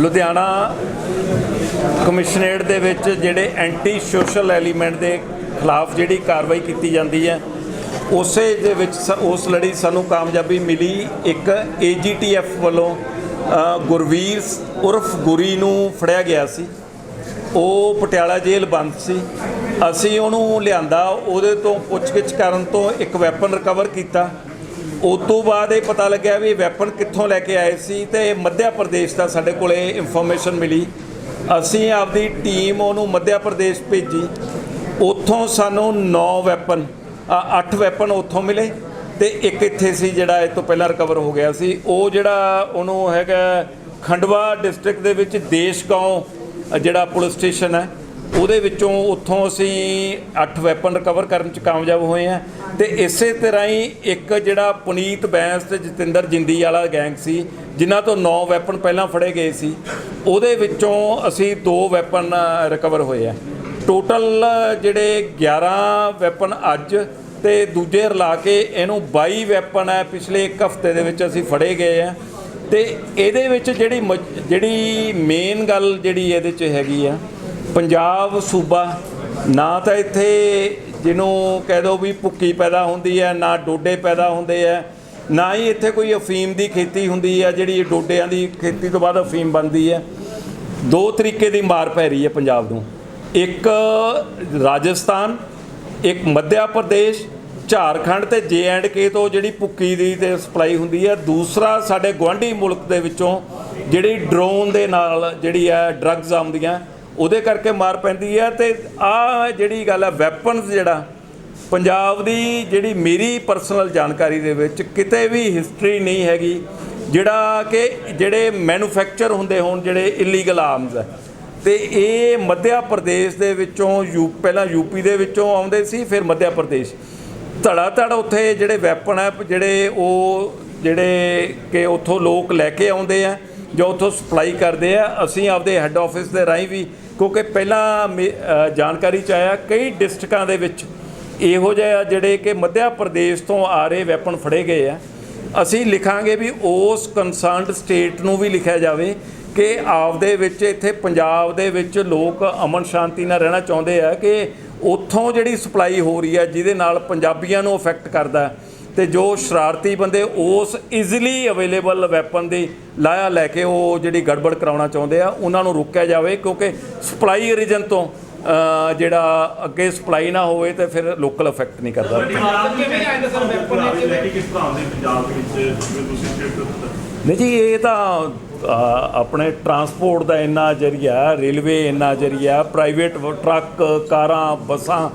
Ludhiana commissionerate ਦੇ ਵਿੱਚ ਜਿਹੜੇ ਐਂਟੀ ਸੋਸ਼ਲ ਐਲੀਮੈਂਟ ਦੇ ਖਿਲਾਫ ਜਿਹੜੀ ਕਾਰਵਾਈ ਕੀਤੀ ਜਾਂਦੀ ਹੈ, ਉਸੇ ਦੇ ਵਿੱਚ ਸ- ਉਸ ਲੜੀ ਸਾਨੂੰ ਕਾਮਯਾਬੀ ਮਿਲੀ। ਇੱਕ ਏਜੀਟੀਐਫ ਵੱਲੋਂ ਗੁਰਵੀਰ ਉਰਫ ਗੁਰੀ ਨੂੰ ਫੜਿਆ ਗਿਆ ਸੀ। ਉਹ ਪਟਿਆਲਾ ਜੇਲ੍ਹ ਬੰਦ ਸੀ। ਅਸੀਂ ਉਹਨੂੰ ਲਿਆਂਦਾ, ਉਹਦੇ ਤੋਂ ਪੁੱਛਗਿੱਛ ਕਰਨ ਤੋਂ ਇੱਕ ਵੈਪਨ ਰਿਕਵਰ ਕੀਤਾ। ਉਸ ਤੋਂ ਬਾਅਦ ਇਹ ਪਤਾ ਲੱਗਿਆ ਵੀ ਵੈਪਨ ਕਿੱਥੋਂ ਲੈ ਕੇ ਆਏ ਸੀ ਤੇ ਮੱਧਿਆ ਪ੍ਰਦੇਸ਼ ਦਾ ਸਾਡੇ ਕੋਲੇ ਇਨਫੋਰਮੇਸ਼ਨ ਮਿਲੀ। ਅਸੀਂ ਆਪਦੀ ਟੀਮ ਉਹਨੂੰ ਮੱਧਿਆ ਪ੍ਰਦੇਸ਼ ਭੇਜੀ। ਉੱਥੋਂ ਸਾਨੂੰ 9 ਵੈਪਨ 8 ਵੈਪਨ ਉੱਥੋਂ ਮਿਲੇ ਤੇ ਇੱਕ ਇੱਥੇ ਸੀ ਜਿਹੜਾ ਇਹ ਤੋਂ ਪਹਿਲਾਂ ਰਿਕਵਰ ਹੋ ਗਿਆ ਸੀ। ਉਹ ਜਿਹੜਾ ਉਹਨੂੰ ਹੈਗਾ ਖੰਡਵਾ ਡਿਸਟ੍ਰਿਕਟ ਦੇ ਵਿੱਚ ਦੇਸ਼ਗਾਉਂ ਅ, ਜਿਹੜਾ ਪੁਲਿਸ ਸਟੇਸ਼ਨ ਹੈ। ਉਹਦੇ ਵਿੱਚੋਂ ਉੱਥੋਂ ਅਸੀਂ 8 ਵੈਪਨ ਰਿਕਵਰ ਕਰਨ ਚ ਕਾਮਯਾਬ ਹੋਏ ਆ ਤੇ ਇਸੇ ਤਰ੍ਹਾਂ ਹੀ ਇੱਕ ਜਿਹੜਾ ਪੁਨੀਤ ਬੈਂਸ ਤੇ ਜਤਿੰਦਰ ਜਿੰਦੀ ਵਾਲਾ ਗੈਂਗ ਸੀ, ਜਿਨ੍ਹਾਂ ਤੋਂ 9 ਵੈਪਨ ਪਹਿਲਾਂ ਫੜੇ ਗਏ ਸੀ, ਉਹਦੇ ਵਿੱਚੋਂ ਅਸੀਂ 2 ਵੈਪਨ ਰਿਕਵਰ ਹੋਏ ਆ ਟੋਟਲ ਜਿਹੜੇ 11 ਵੈਪਨ ਅੱਜ ਤੇ ਦੂਜੇ ਰਲਾ ਕੇ ਇਹਨੂੰ 22 ਵੈਪਨ ਹੈ, ਪਿਛਲੇ ਇੱਕ ਹਫ਼ਤੇ ਦੇ ਵਿੱਚ ਅਸੀਂ ਫੜੇ ਗਏ ਆ ਤੇ ਇਹਦੇ ਵਿੱਚ ਜਿਹੜੀ ਮਜ- ਜਿਹੜੀ ਮੇਨ ਗੱਲ ਜਿਹੜੀ ਇਹਦੇ 'ਚ ਹੈਗੀ ਆ ਪੰਜਾਬ ਸੂਬਾ, ਨਾ ਤਾਂ ਇੱਥੇ ਜਿਹਨੂੰ ਕਹਿ ਦੋ ਵੀ ਭੁੱਕੀ ਪੈਦਾ ਹੁੰਦੀ ਹੈ, ਨਾ ਡੋਡੇ ਪੈਦਾ ਹੁੰਦੇ ਆ ਨਾ ਹੀ ਇੱਥੇ ਕੋਈ ਅਫੀਮ ਦੀ ਖੇਤੀ ਹੁੰਦੀ ਹੈ, ਜਿਹੜੀ ਡੋਡਿਆਂ ਦੀ ਖੇਤੀ ਤੋਂ ਬਾਅਦ ਅਫੀਮ ਬਣਦੀ ਹੈ। ਦੋ ਤਰੀਕੇ ਦੀ ਮਾਰ ਪੈ ਰਹੀ ਹੈ ਪੰਜਾਬ ਨੂੰ। ਇੱਕ ਰਾਜਸਥਾਨ, ਇੱਕ ਮੱਧਿਆ ਪ੍ਰਦੇਸ਼, ਝਾਰਖੰਡ ਤੇ ਜੇ ਐਂਡ ਕੇ ਤੋਂ ਜਿਹੜੀ ਭੁੱਕੀ ਦੀ ਤੇ ਸਪਲਾਈ ਹੁੰਦੀ ਹੈ। ਦੂਸਰਾ ਸਾਡੇ ਗਵਾਂਢੀ ਮੁਲਕ ਦੇ ਵਿੱਚੋਂ ਜਿਹੜੀ ਡਰੋਨ ਦੇ ਨਾਲ ਜਿਹੜੀ ਹੈ, ਡਰੱਗਸ ਆਉਂਦੀਆਂ। ਉਹਦੇ ਕਰਕੇ ਮਾਰ ਪੈਂਦੀ ਹੈ ਤੇ ਆ ਜਿਹੜੀ ਗੱਲ ਹੈ ਵੈਪਨਸ ਜਿਹੜਾ, ਪੰਜਾਬ ਦੀ ਜਿਹੜੀ ਮੇਰੀ ਪਰਸਨਲ ਜਾਣਕਾਰੀ ਦੇ ਵਿੱਚ ਕਿਤੇ ਵੀ ਹਿਸਟਰੀ ਨਹੀਂ ਹੈਗੀ, ਜਿਹੜਾ ਕਿ ਜਿਹੜੇ ਮੈਨੂਫੈਕਚਰ ਹੁੰਦੇ ਹੋਣ, ਜਿਹੜੇ ਇਲੀਗਲ ਆਰਮਸ ਹੈ ਤੇ ਇਹ ਮੱਧਿਆ ਪ੍ਰਦੇਸ਼ ਦੇ ਵਿੱਚੋਂ ਯੂ, ਪਹਿਲਾਂ ਯੂਪੀ ਦੇ ਵਿੱਚੋਂ ਆਉਂਦੇ ਸੀ, ਫਿਰ ਮੱਧਿਆ ਪ੍ਰਦੇਸ਼। ਧੜਾ ਧੜ ਉੱਥੇ ਜਿਹੜੇ ਵੈਪਨ ਹੈ ਜਿਹੜੇ ਉਹ, ਜਿਹੜੇ ਕਿ ਉੱਥੋਂ ਲੋਕ ਲੈ ਕੇ ਆਉਂਦੇ ਆ ਜੋ ਉੱਥੋਂ ਸਪਲਾਈ ਕਰਦੇ ਆ, ਅਸੀਂ ਆਪਦੇ ਹੈੱਡ ਆਫਿਸ ਦੇ ਰਾਹੀਂ ਵੀ ਕਿਉਂਕਿ ਪਹਿਲਾਂ ਮੇ- ਜਾਣਕਾਰੀ ਚ ਆਇਆ ਕਈ ਡਿਸਟ੍ਰਿਕਾਂ ਦੇ ਵਿੱਚ ਇਹੋ ਜਿਹੇ ਆ ਜਿਹੜੇ ਕਿ ਮੱਧਿਆ ਪ੍ਰਦੇਸ਼ ਤੋਂ ਆ ਰਹੇ ਵੈਪਨ ਫੜੇ ਗਏ ਆ। ਅਸੀਂ ਲਿਖਾਂਗੇ ਵੀ ਉਸ ਕੰਸਰਨਡ ਸਟੇਟ ਨੂੰ ਵੀ ਲਿਖਿਆ ਜਾਵੇ ਕਿ ਆਪਦੇ ਵਿੱਚ ਇੱਥੇ ਪੰਜਾਬ ਦੇ ਵਿੱਚ ਲੋਕ ਅਮਨ ਸ਼ਾਂਤੀ ਨਾਲ ਰਹਿਣਾ ਚਾਹੁੰਦੇ ਆ ਕਿ ਉੱਥੋਂ ਜਿਹੜੀ ਸਪਲਾਈ ਹੋ ਰਹੀ ਹੈ ਜਿਹਦੇ ਨਾਲ ਪੰਜਾਬੀਆਂ ਨੂੰ ਅਫੈਕਟ ਕਰਦਾ। ਤੇ ਜੋ ਸ਼ਰਾਰਤੀ ਬੰਦੇ ਉਸ ਈਜ਼ੀਲੀ ਅਵੇਲੇਬਲ ਵੈਪਨ ਦੀ ਲਾਇਆ ਲੈ ਕੇ ਉਹ ਜਿਹੜੀ ਗੜਬੜ ਕਰਾਉਣਾ ਚਾਹੁੰਦੇ ਆ ਉਹਨਾਂ ਨੂੰ ਰੋਕਿਆ ਜਾਵੇ ਕਿਉਂਕਿ ਸਪਲਾਈ ਰੀਜਨ ਤੋਂ ਜਿਹੜਾ ਅੱਗੇ ਸਪਲਾਈ ਨਾ ਹੋਵੇ ਤੇ ਫਿਰ ਲੋਕਲ ਅਫੈਕਟ ਨਹੀਂ ਕਰਦਾ। ਨਹੀਂ ਜੀ ਇਹ ਤਾਂ ਆਪਣੇ ਟਰਾਂਸਪੋਰਟ ਦਾ ਇੰਨਾ ਜਰੀਆ ਰੇਲਵੇ ਇੰਨਾ ਜਰੀਆ ਪ੍ਰਾਈਵੇਟ ਟਰੱਕ ਕਾਰਾਂ ਬੱਸਾਂ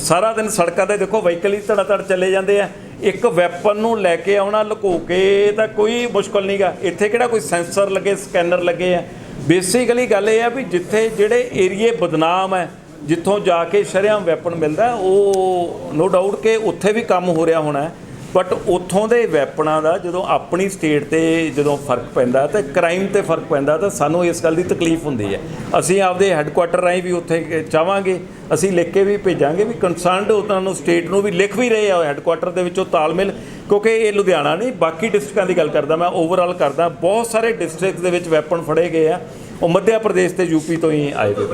ਸਾਰਾ ਦਿਨ ਸੜਕਾਂ ਤੇ ਦੇਖੋ ਵਹੀਕਲ ਹੀ ਧੜਾ ਧੜ ਚੱਲੇ ਜਾਂਦੇ ਆ। ਇੱਕ ਵੈਪਨ ਨੂੰ ਲੈ ਕੇ ਆਉਣਾ, ਲੁਕੋ ਕੇ ਤਾਂ ਕੋਈ ਮੁਸ਼ਕਲ ਨਹੀਂਗਾ ਇੱਥੇ ਕਿਹੜਾ ਕੋਈ ਸੈਂਸਰ ਲੱਗੇ ਸਕੈਨਰ ਲੱਗੇ ਆ? ਬੇਸਿਕਲੀ ਗੱਲ ਇਹ ਆ ਵੀ ਜਿੱਥੇ ਜਿਹੜੇ ਏਰੀਏ ਬਦਨਾਮ ਹੈ, ਜਿੱਥੋਂ ਜਾ ਕੇ ਸ਼ਰਿਆਂ ਵੈਪਨ ਮਿਲਦਾ, ਉਹ ਨੋ ਡਾਊਟ ਕਿ ਉੱਥੇ ਵੀ ਕੰਮ ਹੋ ਰਿਹਾ ਹੋਣਾ ਬਟ ਉੱਥੋਂ ਦੇ ਵੈਪਨਾਂ ਦਾ ਜਦੋਂ ਆਪਣੀ ਸਟੇਟ ਤੇ ਜਦੋਂ ਫ਼ਰਕ ਪੈਂਦਾ ਤੇ ਕ੍ਰਾਈਮ ਤੇ ਫ਼ਰਕ ਪੈਂਦਾ ਤਾਂ ਸਾਨੂੰ ਇਸ ਗੱਲ ਦੀ ਤਕਲੀਫ ਹੁੰਦੀ ਹੈ। ਅਸੀਂ ਆਪਦੇ ਹੈੱਡਕੁਆਟਰ ਰਾਹੀਂ ਵੀ ਉੱਥੇ ਚਾਹਾਂਗੇ ਅਸੀਂ ਲਿਖ ਕੇ ਵੀ ਭੇਜਾਂਗੇ ਵੀ ਕੰਸਰਨਡ ਉਹਨਾਂ ਨੂੰ ਸਟੇਟ ਨੂੰ ਵੀ ਲਿਖ ਵੀ ਰਹੇ ਆ ਹੈੱਡਕੁਆਟਰ ਦੇ ਵਿੱਚੋਂ ਤਾਲਮੇਲ ਕਿਉਂਕਿ ਇਹ ਲੁਧਿਆਣਾ ਨਹੀਂ ਬਾਕੀ ਡਿਸਟ੍ਰਿਕਟਾਂ ਦੀ ਗੱਲ ਕਰਦਾ ਮੈਂ ਓਵਰਆਲ ਕਰਦਾ ਬਹੁਤ ਸਾਰੇ ਡਿਸਟ੍ਰਿਕਟ ਦੇ ਵਿੱਚ ਵੈਪਨ ਫੜੇ ਗਏ ਆ। ਉਹ ਮੱਧ ਪ੍ਰਦੇਸ਼ ਤੇ ਯੂਪੀ ਤੋਂ ਹੀ ਆਏ ਹੋਏ।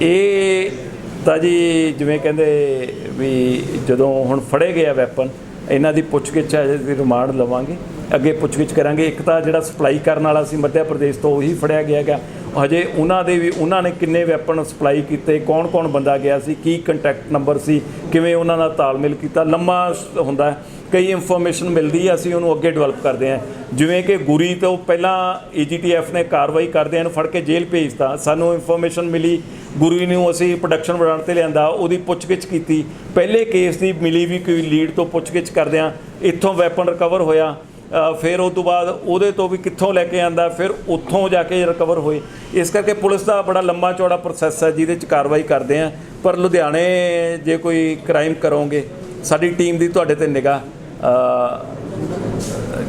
ਇਹ ਤਾਂ ਜੀ ਜਿਵੇਂ ਕਹਿੰਦੇ ਵੀ ਜਦੋਂ ਹੁਣ ਫੜੇ ਗਏ ਆ ਵੈਪਨ ਇਹਨਾਂ ਦੀ ਪੁੱਛਗਿੱਛ ਹੈ ਦੀ ਰਿਮਾਂਡ ਲਵਾਂਗੇ। ਅੱਗੇ ਪੁੱਛਗਿੱਛ ਕਰਾਂਗੇ। ਇੱਕ ਤਾਂ ਜਿਹੜਾ ਸਪਲਾਈ ਕਰਨ ਵਾਲਾ ਸੀ ਮੱਧਿਆ ਪ੍ਰਦੇਸ਼ ਤੋਂ, ਉਹੀ ਫੜਿਆ ਗਿਆ ਹੈਗਾ। ਹਜੇ ਉਹਨਾਂ ਦੇ ਵੀ, ਉਹਨਾਂ ਨੇ ਕਿੰਨੇ ਵੈਪਨ ਸਪਲਾਈ ਕੀਤੇ ਕੌਣ ਕੌਣ ਬੰਦਾ ਗਿਆ ਸੀ, ਕੀ ਕੰਟੈਕਟ ਨੰਬਰ ਸੀ, ਕਿਵੇਂ ਉਹਨਾਂ ਨਾਲ ਤਾਲਮੇਲ ਕੀਤਾ, ਲੰਮਾ ਹੁੰਦਾ ਕਈ ਇਨਫੋਰਮੇਸ਼ਨ ਮਿਲਦੀ ਹੈ ਅਸੀਂ ਉਹਨੂੰ ਅੱਗੇ ਡਿਵੈਲਪ ਕਰਦੇ ਹਾਂ। ਜਿਵੇਂ ਕਿ ਗੁਰੀ ਤੋਂ ਪਹਿਲਾਂ ਏਜੀਟੀਐਫ ਨੇ ਕਾਰਵਾਈ ਕਰਦੇ ਇਹਨੂੰ ਫੜ ਕੇ ਜੇਲ੍ਹ ਭੇਜਤਾ। ਸਾਨੂੰ ਇਨਫੋਰਮੇਸ਼ਨ ਮਿਲੀ ਗੁਰੂ ਨੂੰ ਅਸੀਂ ਪ੍ਰੋਡਕਸ਼ਨ ਬਣਾਉਣ ਤੇ ਲਿਆਂਦਾ, ਉਹਦੀ ਪੁੱਛਗਿੱਛ ਕੀਤੀ। ਪਹਿਲੇ ਕੇਸ ਦੀ ਮਿਲੀ ਵੀ ਕੋਈ ਲੀਡ ਤੋਂ ਪੁੱਛਗਿੱਛ ਕਰਦਿਆਂ ਇੱਥੋਂ ਵੈਪਨ ਰਿਕਵਰ ਹੋਇਆ। ਫਿਰ ਉਸ ਤੋਂ ਬਾਅਦ ਉਹਦੇ ਤੋਂ ਵੀ ਕਿੱਥੋਂ ਲੈ ਕੇ ਆਂਦਾ, ਫਿਰ ਉੱਥੋਂ ਜਾ ਕੇ ਰਿਕਵਰ ਹੋਏ। ਇਸ ਕਰਕੇ ਪੁਲਿਸ ਦਾ ਬੜਾ ਲੰਮਾ ਚੌੜਾ ਪ੍ਰੋਸੈਸ ਹੈ, ਜਿਹਦੇ 'ਚ ਕਾਰਵਾਈ ਕਰਦੇ ਆ। ਪਰ ਲੁਧਿਆਣੇ ਜੇ ਕੋਈ ਕ੍ਰਾਈਮ ਕਰੋਗੇ, ਸਾਡੀ ਟੀਮ ਦੀ ਤੁਹਾਡੇ ਤੇ ਨਿਗਾਹ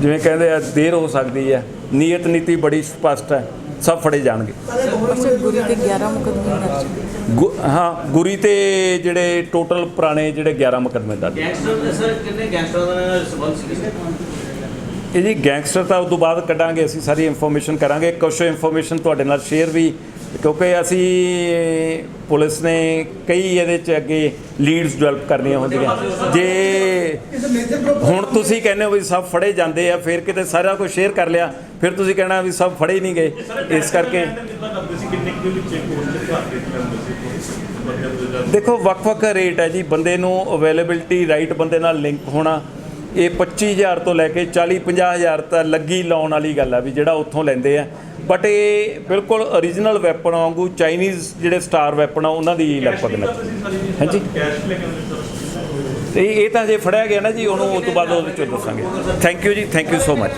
ਜਿਵੇਂ ਕਹਿੰਦੇ ਆ, ਦੇਰ ਹੋ ਸਕਦੀ ਹੈ। ਨੀਅਤ ਨੀਤੀ ਬੜੀ ਸਪਸ਼ਟ ਹੈ। ਸਭ ਫੜੇ ਜਾਣਗੇ। ਅੱਛਾ ਗੁਰੂ ਦੇ 11 ਮੁਕੱਦਮੇ ਦਰਜ ਗੁ- ਹਾਂ ਗੁਰੀ ਤੇ ਜਿਹੜੇ ਟੋਟਲ ਪੁਰਾਣੇ ਜਿਹੜੇ 11 ਮੁਕੱਦਮੇ ਦਰਜ ਗੈਂਗਸਟਰ ਦੇ ਸਰ ਕਿੰਨੇ ਗੈਂਗਸਟਰਾਂ ਦਾ ਸੰਬੰਧ ਸੀ? ਕਿਸੇ ਇਹ ਜੀ, ਗੈਂਗਸਟਰ ਤਾਂ ਉਸ ਤੋਂ ਬਾਅਦ ਕੱਢਾਂਗੇ, ਅਸੀਂ ਸਾਰੀ ਇਨਫੋਰਮੇਸ਼ਨ ਕਰਾਂਗੇ। ਕੁਝ ਇਨਫੋਰਮੇਸ਼ਨ ਤੁਹਾਡੇ ਨਾਲ ਸ਼ੇਅਰ ਵੀ, ਕਿਉਂਕਿ ਅਸੀਂ ਪੁਲਿਸ ਨੇ ਕਈ ਇਹਦੇ ਚ ਅੱਗੇ ਲੀਡਸ ਡਿਵੈਲਪ ਕਰਨੀਆਂ ਹੁੰਦੀਆਂ। ਜੇ ਹੁਣ ਤੁਸੀਂ ਕਹਿੰਦੇ ਹੋ ਵੀ ਸਭ ਫੜੇ ਜਾਂਦੇ ਆ, ਫਿਰ ਕਿਤੇ ਸਾਰਾ ਕੁਝ ਸ਼ੇਅਰ ਕਰ ਲਿਆ, ਫਿਰ ਤੁਸੀਂ ਕਹਿਣਾ ਵੀ ਸਭ ਫੜੇ ਨਹੀਂ ਗਏ। ਇਸ ਕਰਕੇ ਦੇਖੋ, ਵੱਖ-ਵੱਖ ਰੇਟ ਹੈ ਜੀ, ਬੰਦੇ ਨੂੰ ਅਵੇਲੇਬਿਲਟੀ ਰਾਈਟ ਬੰਦੇ ਨਾਲ ਲਿੰਕ ਹੋਣਾ। ਇਹ 25000 ਤੋਂ ਲੈ ਕੇ 40-50000 ਤਾਂ ਲੱਗੀ ਲਾਉਣ ਵਾਲੀ ਗੱਲ ਆ ਵੀ ਜਿਹੜਾ ਉੱਥੋਂ ਲੈਂਦੇ ਆ। ਬਟ ਇਹ ਬਿਲਕੁਲ origignal ਵੈਪਨ ਵਾਂਗੂ ਚਾਈਨੀਜ਼ ਜਿਹੜੇ ਸਟਾਰ ਵੈਪਨ ਆ ਉਹਨਾਂ ਦੀ ਲਗਭਗ ਲੱਗ ਹਾਂਜੀ। ਤੇ ਇਹ ਤਾਂ ਜੇ ਫੜਿਆ ਗਿਆ ਨਾ ਜੀ ਉਹਨੂੰ ਉਸ ਤੋਂ ਬਾਅਦ ਉਹਦੇ ਚ ਦੱਸਾਂਗੇ। Thank you ji thank you so much